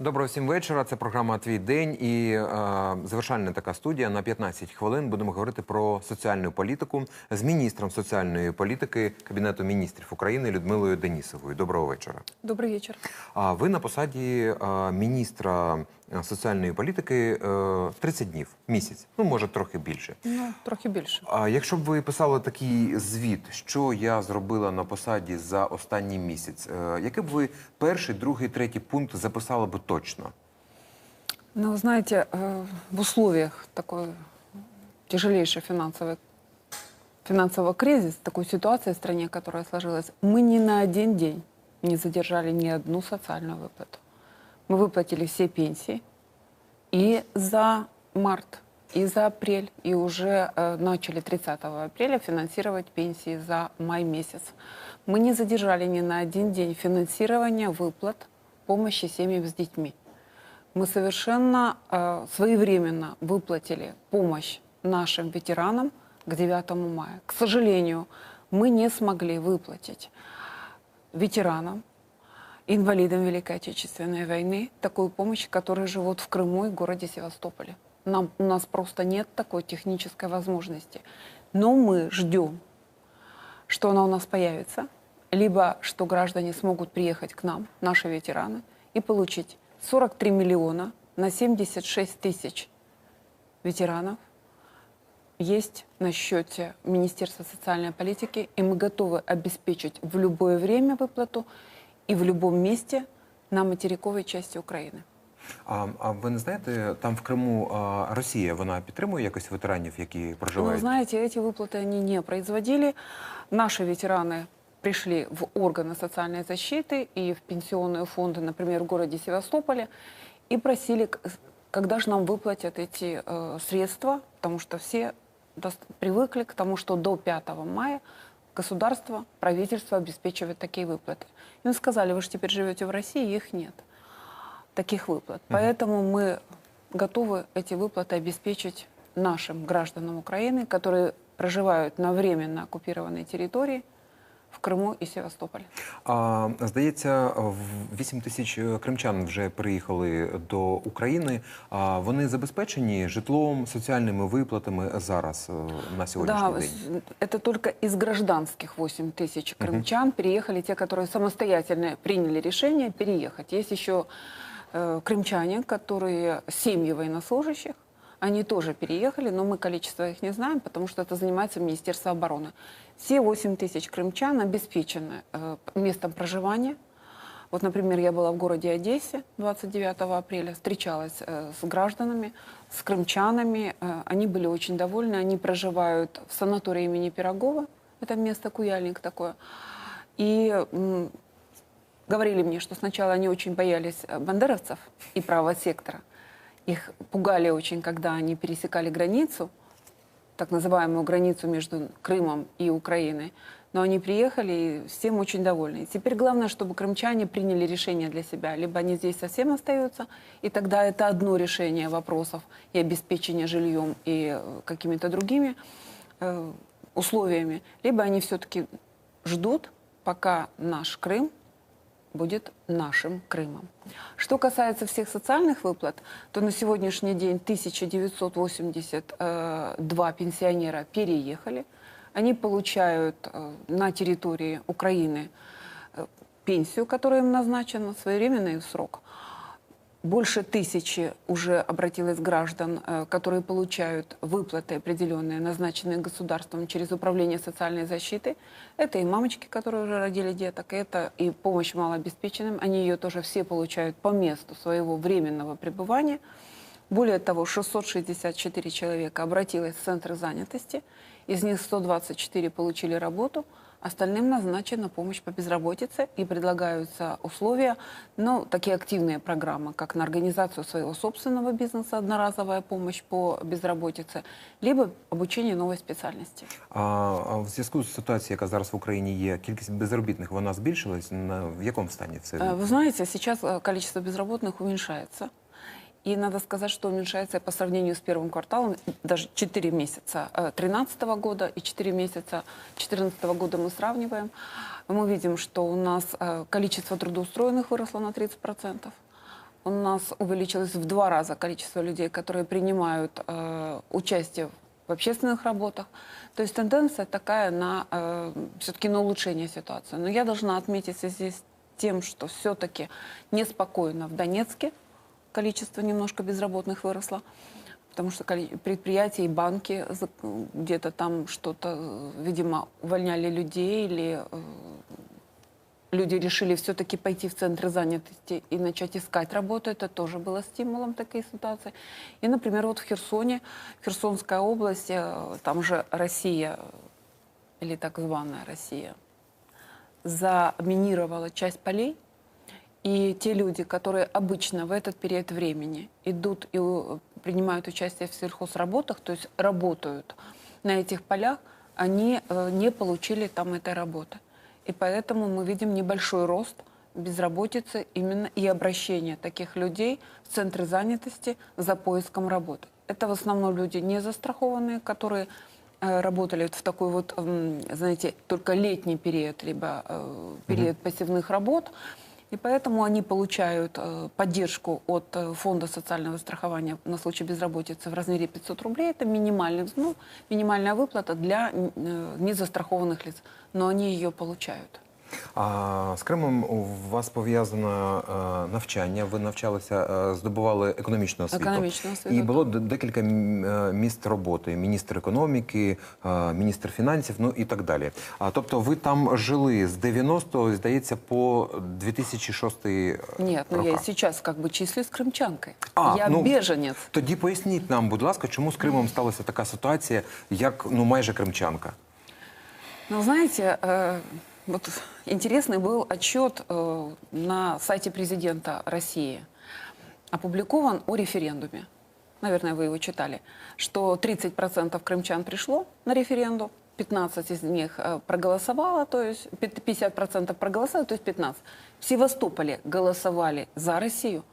Доброго всім вечора. Це програма Твій день і е, завершальна така студія на 15 хвилин. Будемо говорити про соціальну політику з міністром соціальної політики Кабінету міністрів України Людмилою Денісовою. Доброго вечора. Добрий вечір. А ви на посаді е, міністра соціальної політики е, 30 днів, місяць, ну може трохи більше. Ну, трохи більше. А якщо б ви писали такий звіт, що я зробила на посаді за останній місяць, е, який б ви перший, другий, третій пункт записали би точно? Но вы знаете, э, в условиях такой тяжелейшей финансовой финансового кризиса, такой ситуации в стране, которая сложилась, мы ни на один день не задержали ни одну социальную выплату. Мы выплатили все пенсии и за март, и за апрель, и уже э, начали 30 апреля финансировать пенсии за май месяц. Мы не задержали ни на один день финансирование выплат помощи семьям с детьми. Мы совершенно э, своевременно выплатили помощь нашим ветеранам к 9 мая. К сожалению, мы не смогли выплатить ветеранам, инвалидам Великой Отечественной войны такую помощь, которые живут в Крыму и городе Севастополе. Нам, у нас просто нет такой технической возможности. Но мы ждем, что она у нас появится, либо что граждане смогут приехать к нам, наши ветераны, и получить 43 миллиона на 76 тысяч ветеранов есть на счете Министерства социальной политики, и мы готовы обеспечить в любое время выплату и в любом месте на материковой части України. А, а ви не знаєте, там в Криму а, Росія вона підтримує якось ветеранів, які Но, проживають? Ну, знаете, эти выплаты они не производили. Наши ветераны пришли в органы социальной защиты и в пенсионные фонды, например, в городе Севастополе, и просили, к- когда же нам выплатят эти э, средства, потому что все дос- привыкли к тому, что до 5 мая государство, правительство обеспечивает такие выплаты. И им сказали, вы же теперь живете в России, их нет, таких выплат. Поэтому мы готовы эти выплаты обеспечить нашим гражданам Украины, которые проживают на временно оккупированной территории в Крыму и Севастополе. А, здається, в- 8 тисяч е, кримчан вже приїхали до України. А вони забезпечені житлом, соціальними виплатами зараз е, на сьогоднішній Да, день. с- это только из гражданских 8 тысяч крымчан переехали те, которые самостоятельно приняли решение переехать. Есть еще э, крымчане, которые семьи военнослужащих, они тоже переехали, но мы количество их не знаем, потому что это занимается Министерство обороны. Все 8 тысяч крымчан обеспечены э, местом проживания. Вот, например, я была в городе Одессе 29 апреля, встречалась э, с гражданами, с крымчанами. Э, они были очень довольны. Они проживают в санатории имени Пирогова. Это место Куяльник такое. И говорили мне, что сначала они очень боялись э, бандеровцев и правого сектора. Их пугали очень, когда они пересекали границу, так называемую границу между Крымом и Украиной. Но они приехали и всем очень довольны. И теперь главное, чтобы крымчане приняли решение для себя. Либо они здесь совсем остаются, и тогда это одно решение вопросов и обеспечения жильем и э, какими-то другими э, условиями. Либо они все-таки ждут, пока наш Крым будет нашим Крымом. Что касается всех социальных выплат, то на сегодняшний день 1982 пенсионера переехали. Они получают э, на территории Украины э, пенсию, которая им назначена, в срок. Больше тысячи уже обратилось граждан, э, которые получают выплаты определенные, назначенные государством через управление социальной защиты. Это и мамочки, которые уже родили деток, это и помощь малообеспеченным. Они ее тоже все получают по месту своего временного пребывания. Более того, 664 человека обратилось в центры занятости, из них 124 получили работу, остальным назначена помощь по безработице и предлагаются условия, ну, такие активные программы, как на организацию своего собственного бизнеса, одноразовая помощь по безработице, либо обучение новой специальности. А, а в зв'язку з ситуацією, яка зараз в Україні є, кількість безробітних вона збільшилась. На в якому стані це? Э, Вы знаете, сейчас э, количество безработных уменьшается. И надо сказать, что уменьшается по сравнению с первым кварталом, даже 4 месяца 2013 года и 4 месяца 2014 года мы сравниваем. Мы видим, что у нас э, количество трудоустроенных выросло на 30%, У нас увеличилось в два раза количество людей, которые принимают э, участие в общественных работах. То есть тенденция такая на все-таки на улучшение ситуации. Но я должна отметить с тем, что все-таки неспокойно в Донецке, количество немножко безработных выросло, потому что предприятия и банки где-то там что-то, видимо, увольняли людей или э, люди решили все-таки пойти в центры занятости и начать искать работу. Это тоже было стимулом такой ситуации. И, например, вот в Херсоне, Херсонская область, э, там же Россия, или так званая Россия, заминировала часть полей, и те люди, которые обычно в этот период времени идут и э, принимают участие в сельхозработах, то есть работают на этих полях, они э, не получили там этой работы. И поэтому мы видим небольшой рост безработицы именно и обращение таких людей в центры занятости за поиском работы. Это в основном люди не застрахованные, которые э, работали в такой вот, знаете, только летний период, либо период пассивных работ. И поэтому они получают э, поддержку от э, Фонда социального страхования на случай безработицы в размере 500 рублей. Это минимальный взнос, минимальная выплата для э, незастрахованных лиц. Но они ее получают. А з Кримом у вас пов'язано е, навчання. Ви навчалися, е, здобували економічну освіту. Економічну освіту, І було д- декілька м, е, місць роботи: міністр економіки, е, міністр фінансів, ну і так далі. А тобто, ви там жили з 90-го, здається, по 2006 Нет, ну я и роках. сейчас как бы числюсь крымчанкой. А, я ну, беженец. Тоді поясніть нам, будь ласка, чому з Кримом сталася така ситуація, як ну майже кримчанка? Ну, знаете, э, вот интересный был отчет э, на сайте президента России. Опубликован о референдуме. Наверное, вы его читали. Что 30% крымчан пришло на референдум, 15 из них э, проголосовало, то есть пят- 50% проголосовало, то есть 15. В Севастополе голосовали за Россию,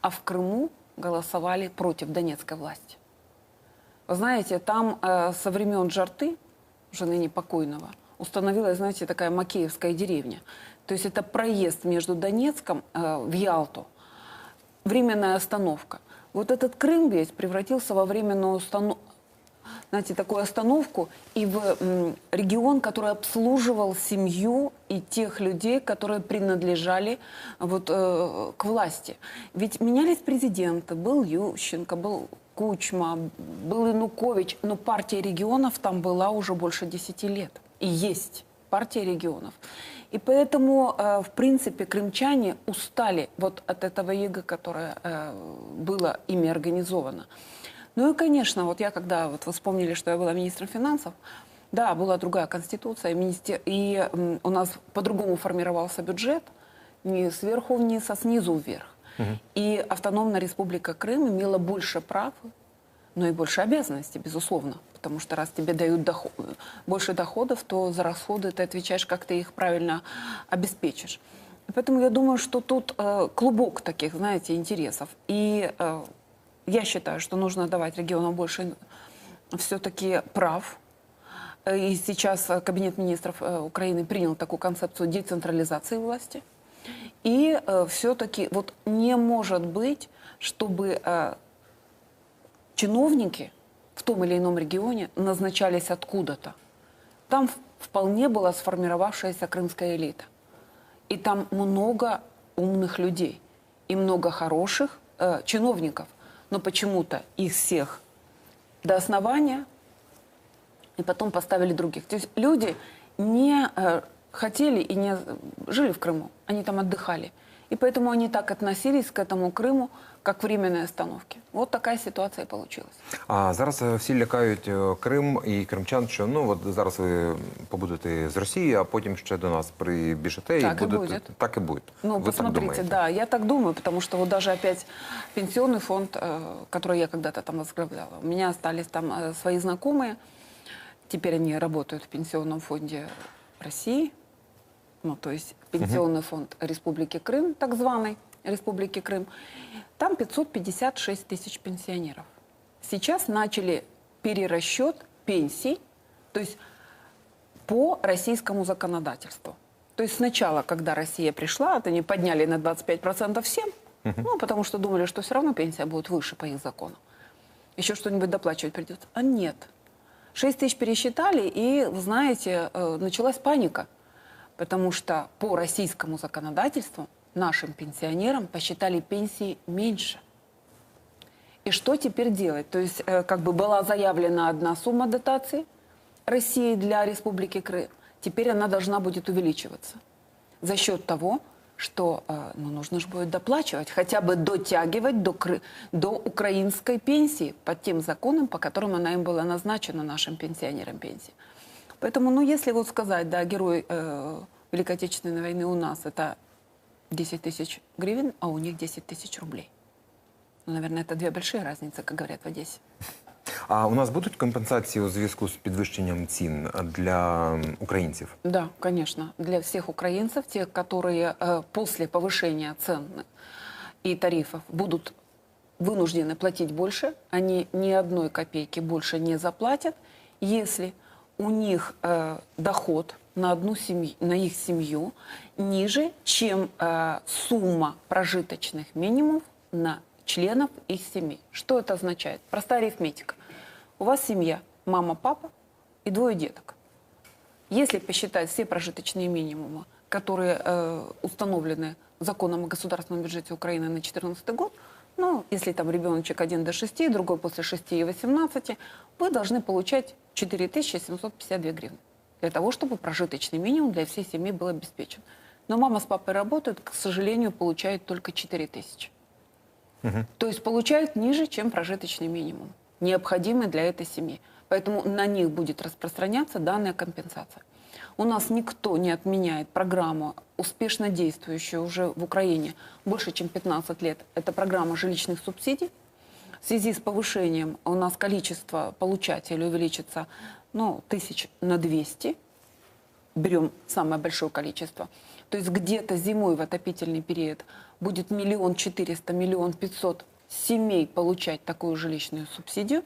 а в Крыму голосовали против донецкой власти. Вы знаете, там э, со времен Жарты, уже ныне покойного, установилась, знаете, такая Макеевская деревня. То есть это проезд между Донецком э, в Ялту, временная остановка. Вот этот Крым весь превратился во временную установку, знаете, такую остановку и в м, регион, который обслуживал семью и тех людей, которые принадлежали вот, э, к власти. Ведь менялись президенты, был Ющенко, был Кучма, был Янукович, но партия регионов там была уже больше 10 лет. И есть партия регионов. И поэтому, э, в принципе, крымчане устали вот от этого ига, которое э, было ими организовано. Ну и, конечно, вот я когда, вот вы вспомнили, что я была министром финансов, да, была другая конституция, и, министер- и у нас по-другому формировался бюджет, не сверху вниз, а снизу вверх. И автономная республика Крым имела больше прав, но и больше обязанностей, безусловно. Потому что раз тебе дают доход- больше доходов, то за расходы ты отвечаешь, как ты их правильно обеспечишь. Поэтому я думаю, что тут э, клубок таких, знаете, интересов. И э, я считаю, что нужно давать регионам больше все-таки прав. Э, И сейчас э, Кабинет министров э, Украины принял такую концепцию децентрализации власти. И все-таки вот не может быть, чтобы э, чиновники том или ином регионе назначались откуда-то. Там вполне была сформировавшаяся крымская элита. И там много умных людей и много хороших э, чиновников. Но почему-то их всех до основания и потом поставили других. То есть люди не э, хотели и не жили в Крыму, они там отдыхали. И поэтому они так относились к этому Крыму, как к временной остановке. Вот такая ситуация и получилась. А зараз е, всі лякають е, Крим і кримчан, що ну от зараз ви побудете з Росії, а потім ще до нас прибіжите Так і і будете буде. так і буде. Ну, ви так посмотрите, думаєте? да, я так думаю, потому что вот даже опять пенсионный фонд, э, который я когда-то там возглавляла, у меня остались там э, свои знакомые, теперь они работают в пенсионном фонде России, ну, то есть пенсионный фонд Республики Крым, так званой Республики Крым, там 556 тысяч пенсионеров. Сейчас начали перерасчет пенсий, то есть по российскому законодательству. То есть сначала, когда Россия пришла, вот они подняли на 25% всем, Ну, потому что думали, что все равно пенсия будет выше по их закону. Еще что-нибудь доплачивать придется. А нет. 6 тысяч пересчитали, и, вы знаете, э, началась паника. Потому что по российскому законодательству нашим пенсионерам посчитали пенсии меньше. И что теперь делать? То есть, э, как бы была заявлена одна сумма дотации России для Республики Крым. Теперь она должна будет увеличиваться за счет того, что э, ну, нужно же будет доплачивать, хотя бы дотягивать до, до украинской пенсии по тем законам, по которым она им была назначена, нашим пенсионерам пенсии. Поэтому, ну, если вот сказать, да, герой э, Великой Отечественной войны у нас это 10 тысяч гривен, а у них 10 тысяч рублей. Ну, наверное, это две большие разницы, как говорят в Одессе. А у нас будуть компенсації у зв'язку з підвищенням цін для м, українців? Да, конечно. Для всех украинцев, тех, которые э, после повышения цен и тарифов будут вынуждены платить больше, они ни одной копейки больше не заплатят, если у них э, доход на одну семью, на их семью ниже, чем э, сумма прожиточных минимумов на членов их семьи. Что это означает? Простая арифметика. У вас семья, мама, папа и двое деток. Если посчитать все прожиточные минимумы, которые э, установлены законом о государственном бюджете Украины на 2014 год, ну, если там ребеночек один до 6, другой после 6 и 18, вы должны получать 4752 гривны для того, чтобы прожиточный минимум для всей семьи был обеспечен. Но мама с папой работают, к сожалению, получают только 4000. То есть получают ниже, чем прожиточный минимум, необходимый для этой семьи. Поэтому на них будет распространяться данная компенсация. У нас никто не отменяет программу, успешно действующую уже в Украине больше, чем 15 лет. Это программа жилищных субсидий. В связи с повышением у нас количество получателей увеличится ну, тысяч на 200 берем самое большое количество. То есть где-то зимой в отопительный период будет миллион четыреста, миллион пятьсот семей получать такую жилищную субсидию.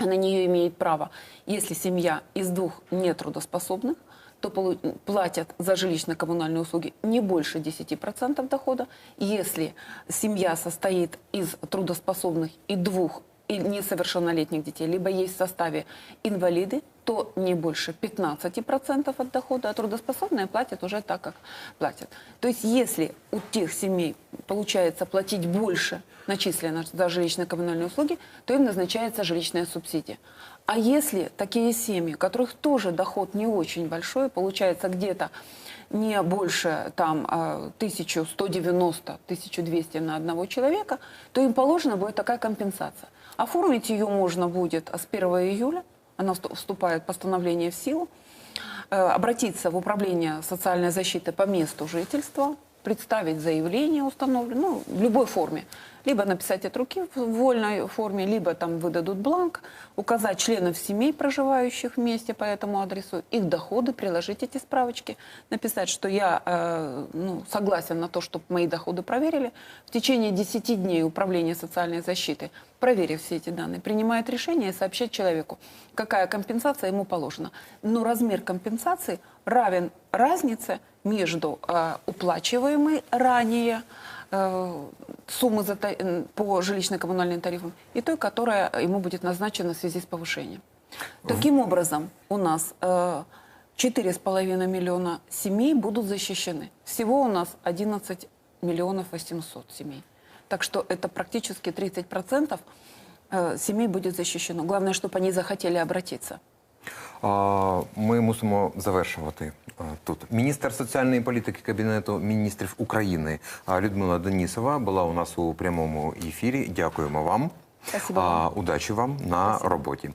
На нее имеет право, если семья из двух нетрудоспособных, то платят за жилищно-коммунальные услуги не больше 10% дохода. Если семья состоит из трудоспособных и двух и несовершеннолетних детей, либо есть в составе инвалиды, то не больше 15% от дохода, а трудоспособные платят уже так, как платят. То есть если у тех семей получается платить больше начислено за жилищно-коммунальные услуги, то им назначается жилищная субсидия. А если такие семьи, у которых тоже доход не очень большой, получается где-то не больше там а, 1190-1200 на одного человека, то им положена будет такая компенсация. Оформить ее можно будет с 1 июля, она всту- вступает постановление в силу, Э, обратиться в управление социальной защиты по месту жительства, представить заявление установленное, ну, в любой форме. Либо написать от руки в вольной форме, либо там выдадут бланк, указать членов семей, проживающих вместе по этому адресу, их доходы, приложить эти справочки, написать, что я э, ну, согласен на то, чтобы мои доходы проверили. В течение 10 дней управление социальной защиты, проверив все эти данные, принимает решение и сообщает человеку, какая компенсация ему положена. Но размер компенсации равен разнице между э, уплачиваемой ранее суммы за по жилищно-коммунальным тарифам и той, которая ему будет назначена в связи с повышением. Таким образом, у нас э, 4,5 миллиона семей будут защищены. Всего у нас 11 миллионов 800 семей. Так что это практически 30% э, семей будет защищено. Главное, чтобы они захотели обратиться. Ми мусимо завершувати тут. Міністр соціальної політики Кабінету міністрів України Людмила Денісова була у нас у прямому ефірі. Дякуємо вам. Спасибо вам. Удачі вам на роботі.